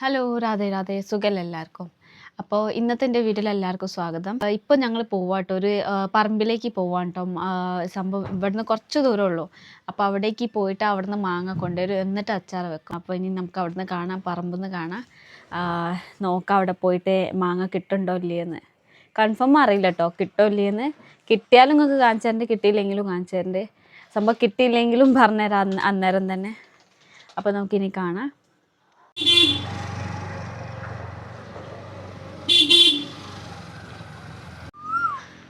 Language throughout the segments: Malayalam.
ഹലോ രാധേ രാധേ. സുഖമല്ല എല്ലാവർക്കും. അപ്പോൾ ഇന്നത്തെ എന്റെ വീട്ടിൽ എല്ലാവർക്കും സ്വാഗതം. ഇപ്പോൾ ഞങ്ങൾ പോവാട്ടോ. ഒരു പറമ്പിലേക്ക് പോവാൻ കേട്ടോ സംഭവം ഇവിടുന്ന് കുറച്ച് ദൂരം ഉള്ളൂ. അപ്പോൾ അവിടേക്ക് പോയിട്ട് അവിടുന്ന് മാങ്ങ കൊണ്ടുവരും. എന്നിട്ട് അച്ചാർ വെക്കും. അപ്പോൾ ഇനി നമുക്ക് അവിടുന്ന് കാണാം പറമ്പിൽ നിന്ന് കാണാം നോക്കാം അവിടെ പോയിട്ട് മാങ്ങ കിട്ടുന്നുണ്ടോ ഇല്ലയെന്ന്. കൺഫേം അറിയില്ല കേട്ടോ കിട്ടോ ഇല്ലയെന്ന്. കിട്ടിയാലും നിങ്ങൾക്ക് കാണിച്ചു തരണ്ട് കിട്ടിയില്ലെങ്കിലും കാണിച്ചു സംഭവം കിട്ടിയില്ലെങ്കിലും പറഞ്ഞുതരാം അന്ന് അന്നേരം തന്നെ. അപ്പോൾ നമുക്കിനി കാണാം.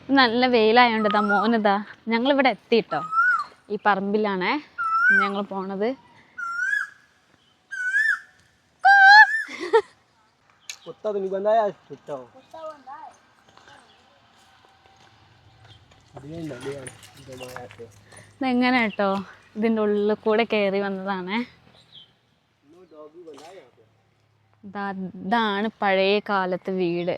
നല്ല വെയിലായതുകൊണ്ട് ഇതാ മോനിതാ ഞങ്ങളിവിടെ എത്തിയിട്ടോ ഈ പറമ്പിലാണേ ഞങ്ങൾ പോണത്. ഇതെങ്ങനെ കേട്ടോ? ഇതിന്റെ ഉള്ളിൽ കൂടെ കയറി വന്നതാണേ. ഇതാണ് പഴയ കാലത്ത് വീട്.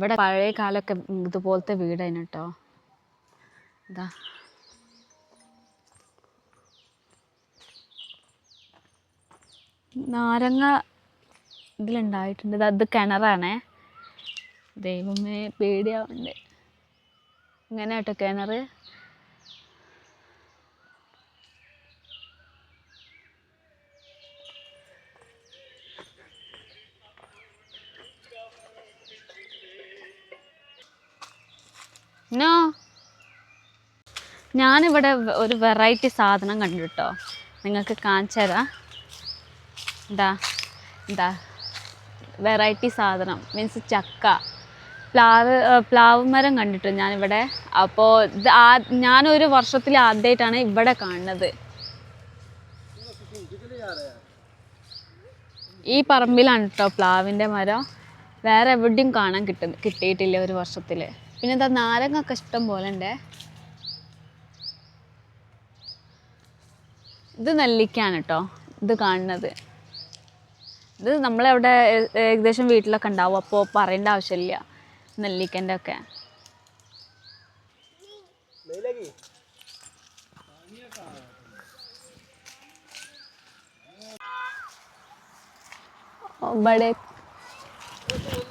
ഇവിടെ പഴയ കാലമൊക്കെ ഇതുപോലത്തെ വീടാണ് കേട്ടോ ഇതാ. നാരങ്ങ ഇതിലുണ്ടായിട്ടുണ്ട്. ഇത് അത് കിണറാണേ. ദൈവമേ പേടിയാവണ്ടേ. ഇങ്ങനെ കേട്ടോ കിണർ നോ ഞാനിവിടെ ഒരു വെറൈറ്റി സാധനം കണ്ടു കേട്ടോ നിങ്ങൾക്ക് കാണിച്ചു തരാം എന്താ? എന്താ? വെറൈറ്റി സാധനം. മീൻസ് ചക്ക. പ്ലാവ് പ്ലാവ് മരം കണ്ടിട്ടു ഞാനിവിടെ. അപ്പോൾ ഇത് ആ ഞാനൊരു വർഷത്തിൽ ആദ്യമായിട്ടാണ് ഇവിടെ കാണുന്നത്. ഈ പറമ്പിലാണ് കേട്ടോ പ്ലാവിന്റെ മരം. വേറെ എവിടെയും കാണാൻ കിട്ട കിട്ടിയിട്ടില്ല ഒരു വർഷത്തിൽ. പിന്നെ എന്താ നാരങ്ങൊക്കെ ഇഷ്ടം പോലെ ഉണ്ടേ ഇത് നെല്ലിക്കാണ് കേട്ടോ ഇത് കാണുന്നത്. ഇത് നമ്മളവിടെ ഏകദേശം വീട്ടിലൊക്കെ ഉണ്ടാവും അപ്പോൾ പറയേണ്ട ആവശ്യമില്ല നെല്ലിക്കന്റെ ഒക്കെ नहीं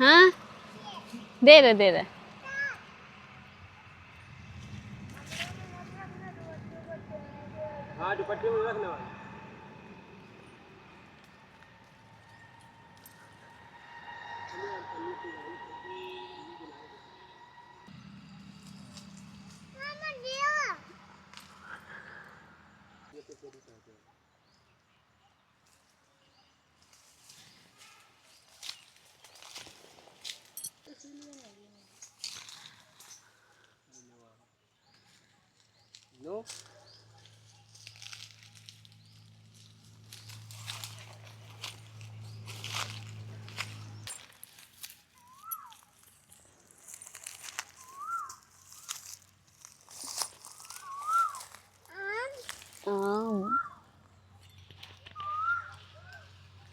हाँ दे दे दे दे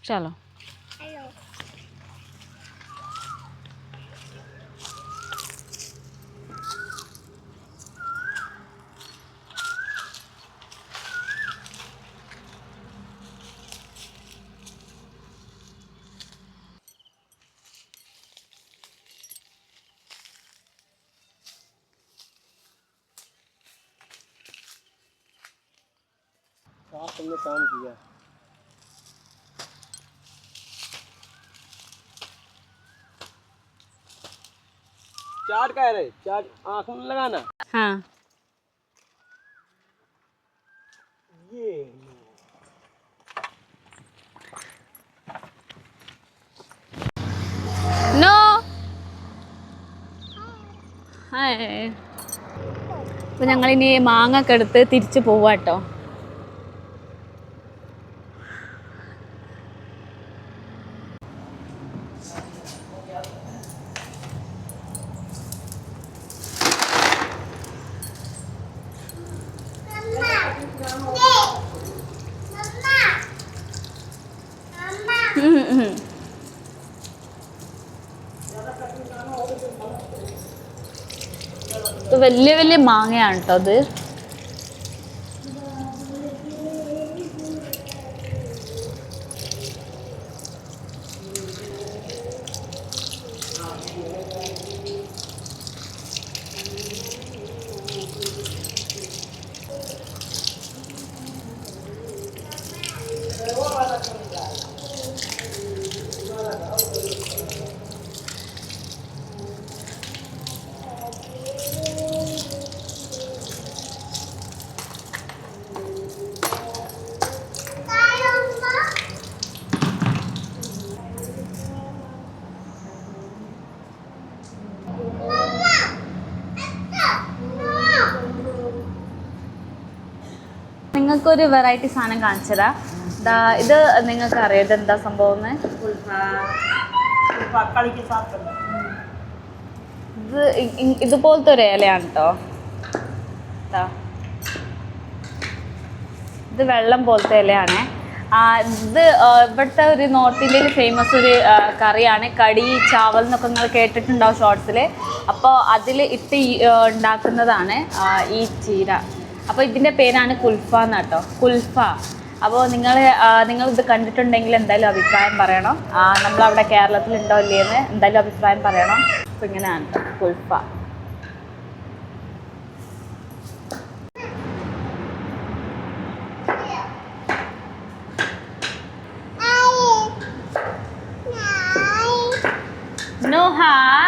चलो। तुमने काम किया। चाट का है रे चाट आँख में लगाना हाँ ये नो ഹായ് അപ്പോൾ ഞങ്ങളിനി മാങ്ങ ഒക്കെ എടുത്ത് തിരിച്ച് പോവാട്ടോ വലിയ വലിയ മാങ്ങയാണ് കേട്ടോ അത്. നിങ്ങൾക്കൊരു വെറൈറ്റി സാധനം കാണിച്ചതാ ദാ ഇത് നിങ്ങൾക്ക് അറിയാം ഇത് എന്താ സംഭവം ഇത് ഇതുപോലത്തെ ഒരു ഇലയാണ് കേട്ടോ. ഇത് വെള്ളം പോലത്തെ ഇലയാണ്. ഇത് ഇവിടുത്തെ ഒരു നോർത്ത് ഇന്ത്യയിൽ ഫേമസ് ഒരു കറിയാണ്. കടി ചാവൽ എന്നൊക്കെ നിങ്ങൾ കേട്ടിട്ടുണ്ടാവും ഷോർട്സിൽ അപ്പോൾ അതിൽ ഇട്ട് ഉണ്ടാക്കുന്നതാണ് ഈ ചീര. അപ്പോൾ ഇതിന്റെ പേരാണ് കുൽഫ എന്നാട്ടോ. കേട്ടോ കുൽഫ അപ്പോൾ നിങ്ങൾ നിങ്ങൾ ഇത് കണ്ടിട്ടുണ്ടെങ്കിൽ എന്തായാലും അഭിപ്രായം പറയണം. നമ്മൾ അവിടെ കേരളത്തിലുണ്ടോ ഇല്ലയെന്ന് എന്തായാലും അഭിപ്രായം പറയണം. അപ്പോൾ ഇങ്ങനെയാണ് കുൽഫ. No, hi.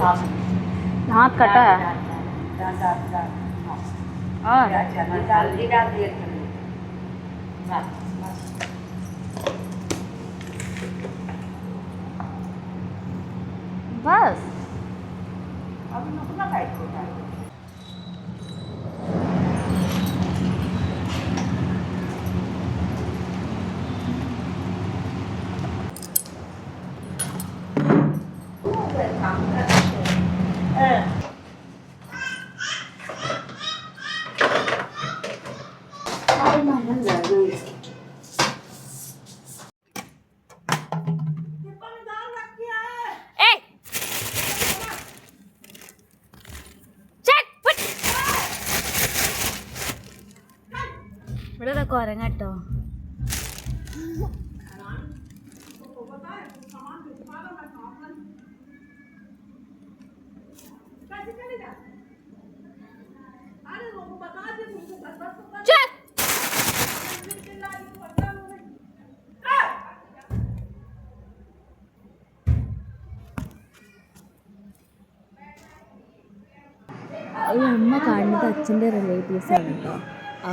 हाँ। हाथ कटा है। हाँ। और? हाँ। ഈ അമ്മ കാണുന്നത് അച്ഛന്റെ റിലേറ്റീവ്സ് ആണ് കേട്ടോ.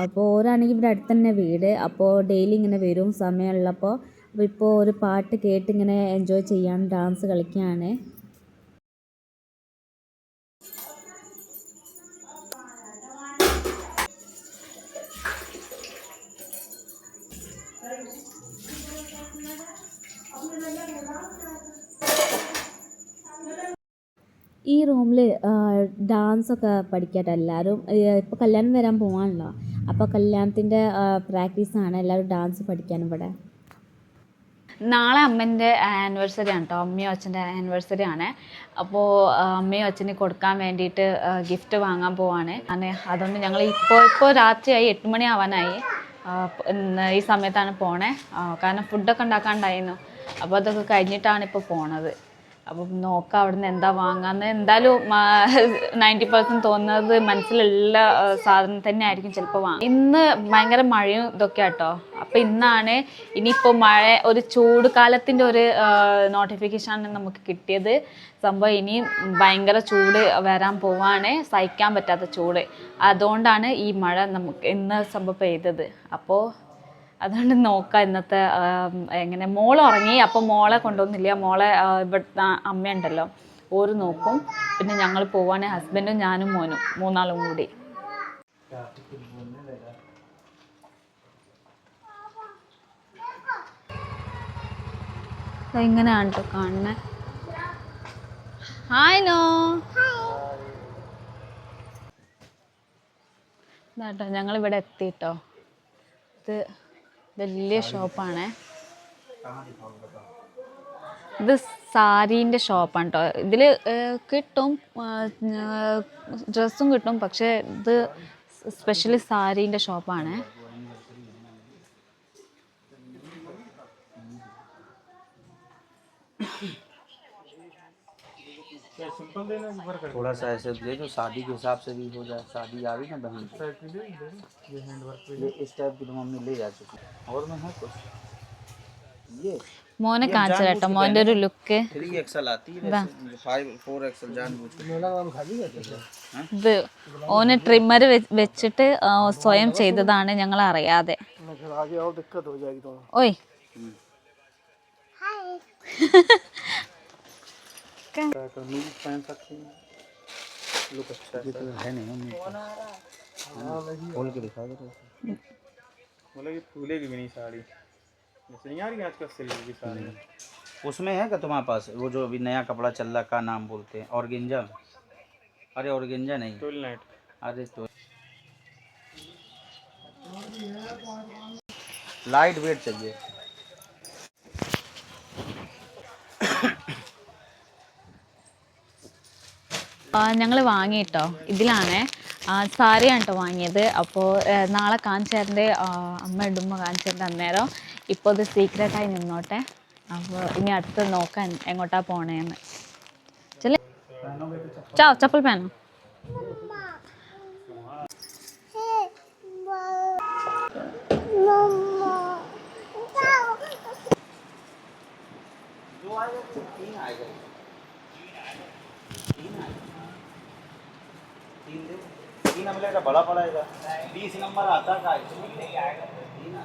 അപ്പോൾ ഓരാണെങ്കിൽ ഇവിടെ അടുത്ത് തന്നെ വീട്. അപ്പോൾ ഡെയിലി ഇങ്ങനെ വരും സമയമുള്ളപ്പോൾ അപ്പോൾ ഇപ്പോൾ ഒരു പാട്ട് കേട്ട് ഇങ്ങനെ എൻജോയ് ചെയ്യാൻ ഡാൻസ് കളിക്കുകയാണ്. ഈ റൂമിൽ ഡാൻസൊക്കെ പഠിക്കട്ടെ എല്ലാവരും ഇപ്പോൾ കല്യാണം വരാൻ പോവാണല്ലോ. അപ്പോൾ കല്യാണത്തിന്റെ പ്രാക്ടീസാണ് എല്ലാവരും ഡാൻസ് പഠിക്കാൻ ഇവിടെ. നാളെ അമ്മേന്റെ ആനിവേഴ്സറി ആണ് കേട്ടോ അമ്മയും അച്ഛന്റെ ആനിവേഴ്സറി ആണ്. അപ്പോൾ അമ്മയും അച്ഛന് കൊടുക്കാൻ വേണ്ടിയിട്ട് ഗിഫ്റ്റ് വാങ്ങാൻ പോവാണ്. അതുകൊണ്ട് ഞങ്ങൾ ഇപ്പോൾ ഇപ്പോൾ രാത്രിയായി. എട്ട് മണി ആവാനായി. ഈ സമയത്താണ് പോണേ. കാരണം ഫുഡൊക്കെ ഉണ്ടാക്കാണ്ടായിരുന്നു അപ്പോൾ അതൊക്കെ കഴിഞ്ഞിട്ടാണ് ഇപ്പോൾ പോണത്. അപ്പം നോക്കാം അവിടുന്ന് എന്താ വാങ്ങാന്ന്. എന്തായാലും നയന്റി പെർസെന്റ് തോന്നുന്നത് മനസ്സിലുള്ള സാധനം തന്നെ ആയിരിക്കും ചിലപ്പോൾ വാങ്ങാം ഇന്ന് ഭയങ്കര മഴയും ഇതൊക്കെ ആട്ടോ. അപ്പം ഇന്നാണ് ഇനിയിപ്പോൾ മഴ ഒരു ചൂട് കാലത്തിന്റെ ഒരു നോട്ടിഫിക്കേഷൻ ആണ് നമുക്ക് കിട്ടിയത്. സംഭവം ഇനി ഭയങ്കര ചൂട് വരാൻ പോവാണ്. സഹിക്കാൻ പറ്റാത്ത ചൂട്. അതുകൊണ്ടാണ് ഈ മഴ നമുക്ക് ഇന്ന് സംഭവം പെയ്തത്. അപ്പോൾ അതുകൊണ്ട് നോക്കാം ഇന്നത്തെ എങ്ങനെ മോൾ ഉറങ്ങി അപ്പോൾ മോളെ കൊണ്ടുവന്നില്ല. മോളെ ഇവിടുത്തെ അമ്മയുണ്ടല്ലോ. ഓര് നോക്കും. പിന്നെ ഞങ്ങൾ പോവാണ് ഹസ്ബൻഡും ഞാനും മോനും മൂന്നാളും കൂടി. ഇങ്ങനെയാണ് കാണുന്നത് ഹായ് നോ. ഇതാട്ടോ ഞങ്ങളിവിടെ എത്തിട്ടോ. ഇത് വലിയ ഷോപ്പാണ്. ഇത് സാരീന്റെ ഷോപ്പാണ് കേട്ടോ ഇതിൽ കിട്ടും ഡ്രസ്സും കിട്ടും പക്ഷേ ഇത് സ്പെഷ്യലി സാരീന്റെ ഷോപ്പാണ്. थोड़ा सा ऐसे दे दो शादी के हिसाब से भी हो जाए शादी आ रही ना बहन ये इस टाइप की तो मम्मी ले जा चुकी और में है कुछ ये മോനെ കാണിച്ചു കേട്ടോ മോൻ്റെ ഒരു ലുക്ക് थ्री एक्सल आती है वैसे फाइव फोर एक्सल जान बुझ ഇത് ഓന് ട്രിമ്മർ വെച്ചിട്ട് ആ, സ്വയം ചെയ്തതാണ് ഞങ്ങൾ അറിയാതെ ഓയ് पहन सकते हैं। लुक अच्छा ये तो है नहीं खोल के दिखा दो मतलब ये फूलेगी भी नहीं साड़ी। जैसे नहीं आ रही आजकल सिल्क की साड़ी उसमें है क्या तुम्हारे पास? वो जो अभी नया कपड़ा चल रहा का नाम बोलते हैं? ऑर्गेंजा अरे ऑर्गेंजा नहीं। टोल नाइट अरे तो लाइट वेट चाहिए। ഞങ്ങൾ വാങ്ങിയിട്ടോ? ഇതിലാണേ. സാരിയാണ് കേട്ടോ വാങ്ങിയത്. അപ്പോൾ നാളെ കാഞ്ചാറിന്റെ അമ്മ ഇടുമ്പ കാഞ്ചാറിന്റെ അന്നേരം. ഇപ്പോൾ ഇത് സീക്രട്ടായി നിന്നോട്ടെ. അപ്പോൾ ഇനി അടുത്ത് നോക്കാൻ എങ്ങോട്ടാ പോണേന്ന്. ചെല്ലേ. ചാ ചപ്പൽ പാനോ? तीन आएगा तीन आएगा हमले का बड़ा पड़ेगा बीस नंबर आता का नहीं आएगा तीन।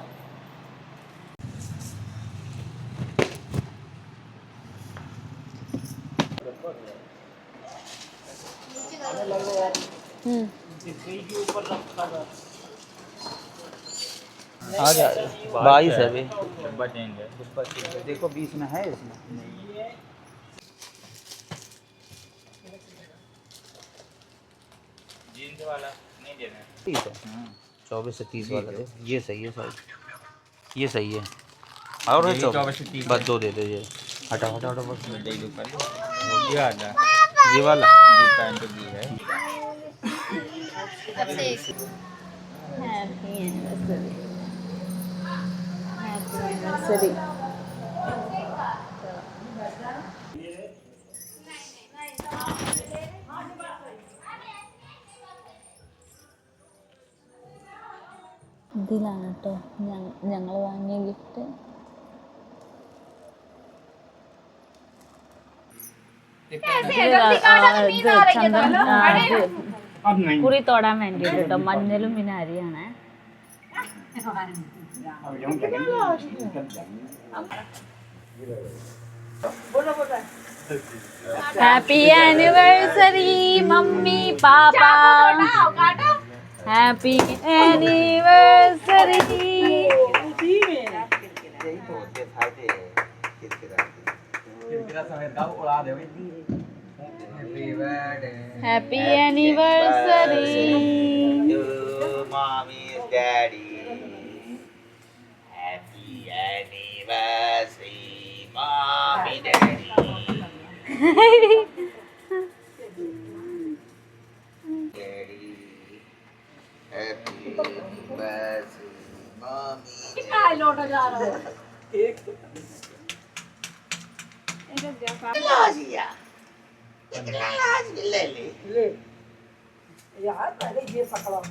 आ जा बाईस है अभी डब्बा चेंज है देखो बीस में है इसमें जीन्स वाला नहीं देना तीस है। चौबीस से तीस वाला दे। ये सही है साइज़। ये सही है। और है चौबीस से 30 बस दो दे दो ये। हटाओ हटाओ हटाओ बस। दे दो कर। हो ये वाला। ये पैंट तो दी है ശരി ഇതിലാണ് കേട്ടോ ഞങ്ങൾ വാങ്ങിയ ഗിഫ്റ്റ് കുറി തൊടാൻ വേണ്ടിയിട്ട്. കേട്ടോ മഞ്ഞളും പിന്നെ അരിയാണ്. Happy anniversary mummy papa. Happy anniversary! Happy anniversary! Happy anniversary, and daddy. Happy anniversary, mommy daddy. जा तो- ले ले? यार पहले ये पकड़ो।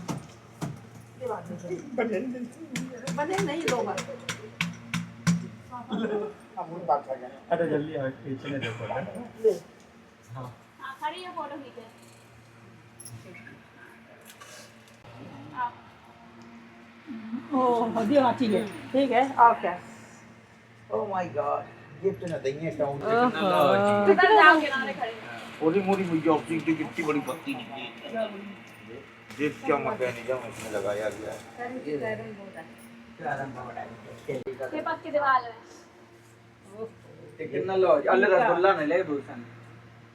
बने बने नहीं लोग अब बात कर अरे जल्दी आ खींचने दो फ़ोटो ले। हाँ खड़ी है फ़ोटो खींचे ओ दियो हाँ ठीक है ठीक है okay oh my god gift ना देंगे साउंड कितना लाओ कितना लाओ किनारे खड़े ओली मोरी भैया ऑप्टिक की कितनी बड़ी पत्ती निकली देख क्या मैकेनिज्म इसमें लगाया गया है कैरम बोर्ड है ये पक्की दीवार है। ये कितना लो अल्लाह रसगुल्ला नहीं ले दूसरा।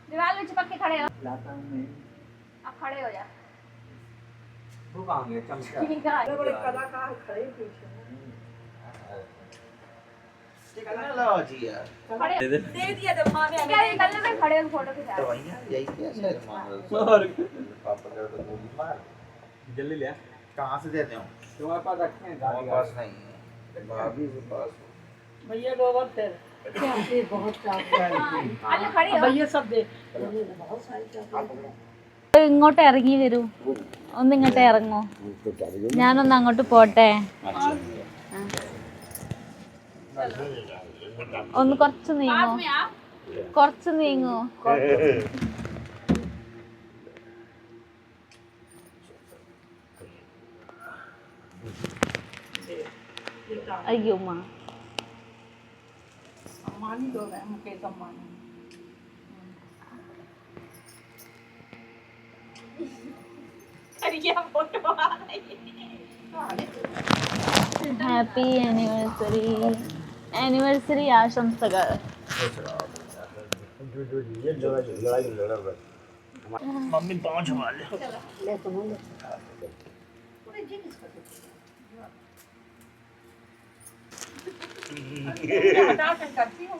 दीवार में चिपक के खड़े हो। लाता हूँ मैं। अब खड़े हो जा भैया तो यही किया जल्दी ले कहाँ से देते हो? तुम्हारे पास रखे हैं पास नहीं भाभी के पास भैया लोग अब फिर। बहुत चाप भैया सब देख बहुत सारी चाप ഇങ്ങോട്ട് ഇറങ്ങി വരൂ. ഒന്ന് ഇങ്ങോട്ട് ഇറങ്ങോ. ഞാനൊന്ന് അങ്ങോട്ട് പോട്ടെ. ഒന്ന് കുറച്ച് നീങ്ങോ. കുറച്ച് നീങ്ങോ. അയ്യോ മാ बढ़िया फ़ोटो आ रही है हैप्पी एनिवर्सरी एनिवर्सरी आश्रम सगर मम्मी पाँच वाले करती हूँ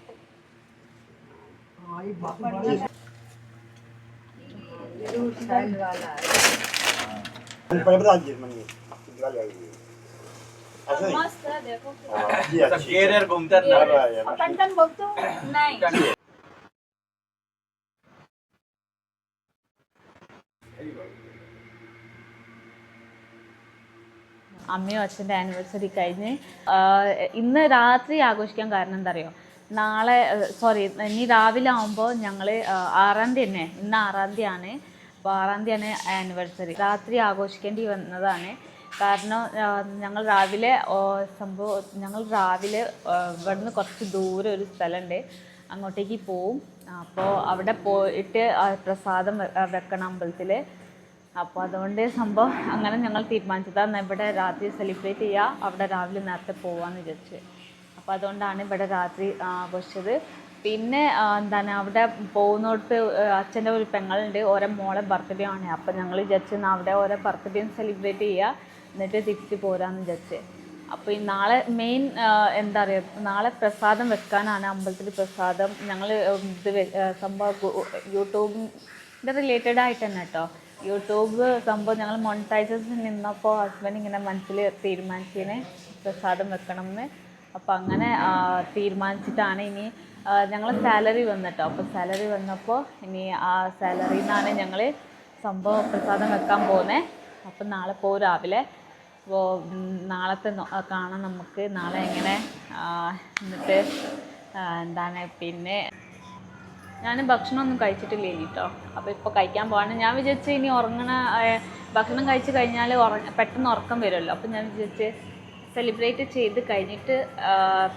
അമ്മയും അച്ഛന്റെ ആനിവേഴ്സറി കഴിഞ്ഞ്. ആ, ഇന്ന് രാത്രി ആഘോഷിക്കാൻ കാരണം എന്താ അറിയോ? നാളെ സോറി ഇനി രാവിലെ ആകുമ്പോൾ ഞങ്ങൾ ആറാം തീയതി തന്നെ ഇന്ന് ആറാം ആണ് അപ്പോൾ ആറാം തീയതിയാണ് ആനിവേഴ്സറി രാത്രി ആഘോഷിക്കേണ്ടി വന്നതാണ്. കാരണം ഞങ്ങൾ രാവിലെ സംഭവം ഞങ്ങൾ രാവിലെ ഇവിടുന്ന് കുറച്ച് ദൂരെ ഒരു സ്ഥലമുണ്ട് അങ്ങോട്ടേക്ക് പോവും. അപ്പോൾ അവിടെ പോയിട്ട് പ്രസാദം വെക്കണം അമ്പലത്തിൽ അപ്പോൾ അതുകൊണ്ട് സംഭവം അങ്ങനെ ഞങ്ങൾ തീരുമാനിച്ചതാണ്. ഇവിടെ രാത്രി സെലിബ്രേറ്റ് ചെയ്യുക അവിടെ രാവിലെ നേരത്തെ പോവാന്ന് വിചാരിച്ച്. അപ്പോൾ അതുകൊണ്ടാണ് ഇവിടെ രാത്രി ആഘോഷിച്ചത്. പിന്നെ എന്താണ് അവിടെ പോകുന്നിടത്ത് അച്ഛന്റെ ഒരു പെങ്ങളുണ്ട് ഓരോ മോളെ ബർത്ത്ഡേ ആണ്. അപ്പോൾ ഞങ്ങൾ വിചാരിച്ച് അവിടെ ഓരോ ബർത്ത്ഡേയും സെലിബ്രേറ്റ് ചെയ്യുക എന്നിട്ട് തിരിച്ച് പോരാന്ന് വിചാരിച്ച്. അപ്പോൾ ഈ നാളെ മെയിൻ എന്താ പറയുക നാളെ പ്രസാദം വെക്കാനാണ് അമ്പലത്തിൽ പ്രസാദം. ഞങ്ങൾ ഇത് സംഭവം യൂട്യൂബിന്റെ റിലേറ്റഡ് ആയിട്ട് തന്നെ കേട്ടോ. യൂട്യൂബ് സംഭവം ഞങ്ങൾ മോണിറ്റൈസേഴ്സിൽ നിന്നപ്പോൾ ഹസ്ബൻഡ് ഇങ്ങനെ മനസ്സിൽ തീരുമാനിച്ചതിന് പ്രസാദം വെക്കണം എന്ന് അപ്പോൾ അങ്ങനെ തീരുമാനിച്ചിട്ടാണ് ഇനി ഞങ്ങൾ സാലറി വന്നിട്ടോ. അപ്പോൾ സാലറി വന്നപ്പോൾ ഇനി ആ സാലറിയിൽ നിന്നാണ് ഞങ്ങൾ സംഭവം പ്രസാദം വെക്കാൻ പോകുന്നത് അപ്പം നാളെ പോകും രാവിലെ. അപ്പോൾ നാളത്തെ കാണാം നമുക്ക്. നാളെ എങ്ങനെ എന്നിട്ട് എന്താണ് പിന്നെ ഞാൻ ഭക്ഷണമൊന്നും കഴിച്ചിട്ടില്ല ഇനി കേട്ടോ അപ്പോൾ ഇപ്പോൾ കഴിക്കാൻ പോവാണ്. ഞാൻ വിചാരിച്ച് ഇനി ഉറങ്ങണ ഭക്ഷണം കഴിച്ച് കഴിഞ്ഞാൽ ഉറ പെട്ടെന്ന് ഉറക്കം വരുമല്ലോ. അപ്പം ഞാൻ വിചാരിച്ച് സെലിബ്രേറ്റ് ചെയ്ത് കഴിഞ്ഞിട്ട്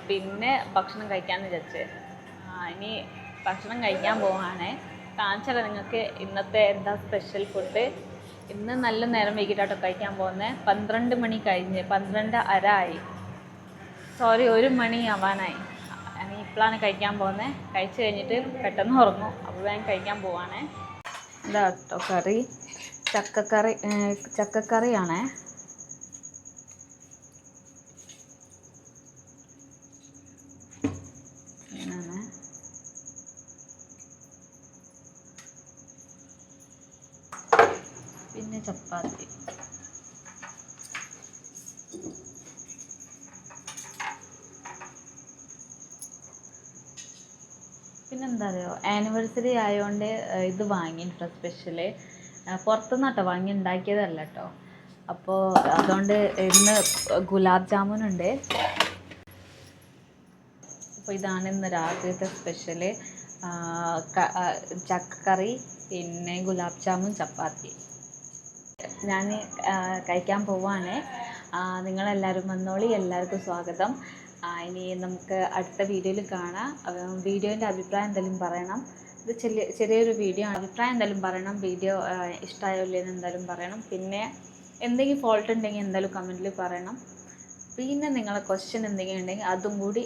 പിന്നെ ഭക്ഷണം കഴിക്കാമെന്ന് വിചാരിച്ച്. ഇനി ഭക്ഷണം കഴിക്കാൻ പോവാണേ. കാണിച്ചാൽ നിങ്ങൾക്ക് ഇന്നത്തെ എന്താ സ്പെഷ്യൽ ഫുഡ് ഇന്ന് നല്ല നേരം വൈകിട്ടാട്ടോ കഴിക്കാൻ പോകുന്നത് പന്ത്രണ്ട് മണി കഴിഞ്ഞ് പന്ത്രണ്ട് അര ആയി. സോറി ഒരു മണി ആവാനായി. ഞാൻ ഇപ്പോഴാണ് കഴിക്കാൻ പോകുന്നത് കഴിച്ചു കഴിഞ്ഞിട്ട് പെട്ടെന്ന് ഉറങ്ങും. അപ്പോൾ ഞാൻ കഴിക്കാൻ പോവാണേ. ഇതാ കേട്ടോ കറി. ചക്കക്കറി ചക്കക്കറിയാണേ ഇങ്ങനെ പിന്നെ ചപ്പാത്തി പിന്നെന്താ അറിയോ ആനിവേഴ്സറി ആയതുകൊണ്ട് ഇത് വാങ്ങിയിട്ടോ സ്പെഷ്യൽ പുറത്തുനിന്ന് കേട്ടോ വാങ്ങി ഉണ്ടാക്കിയതല്ല കേട്ടോ അപ്പോൾ അതുകൊണ്ട് ഇന്ന് ഗുലാബ് ജാമുൻ ഉണ്ട് അപ്പോൾ ഇതാണ് ഇന്ന് രാത്രിയത്തെ സ്പെഷ്യൽ ചക്കക്കറി പിന്നെ ഗുലാബ് ജാമുൻ ചപ്പാത്തി. ഞാൻ കഴിക്കാൻ പോവാണ്. നിങ്ങളെല്ലാവരും വന്നോളി. എല്ലാവർക്കും സ്വാഗതം. ഇനി നമുക്ക് അടുത്ത വീഡിയോയിൽ കാണാം. വീഡിയോന്റെ അഭിപ്രായം എന്തെങ്കിലും പറയണം. ഇത് ചെറിയ ചെറിയൊരു വീഡിയോ ആണ്. അഭിപ്രായം എന്തായാലും പറയണം. വീഡിയോ ഇഷ്ടമായോ ഇല്ലെന്ന് എന്തായാലും പറയണം. പിന്നെ എന്തെങ്കിലും ഫോൾട്ട് ഉണ്ടെങ്കിൽ എന്തായാലും കമന്റിൽ പറയണം. പിന്നെ നിങ്ങളെ ക്വസ്റ്റ്യൻ എന്തെങ്കിലും ഉണ്ടെങ്കിൽ അതും കൂടി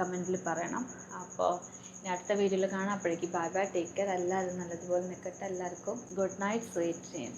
കമന്റിൽ പറയണം. അപ്പോൾ ഇനി അടുത്ത വീഡിയോയിൽ കാണാം. അപ്പോഴേക്കും ബൈ ബൈ ടേക്ക് കെയർ എല്ലാവരും നല്ലതുപോലെ നിൽക്കട്ടെ. എല്ലാവർക്കും ഗുഡ് നൈറ്റ് സ്വീറ്റ് ഡ്രീം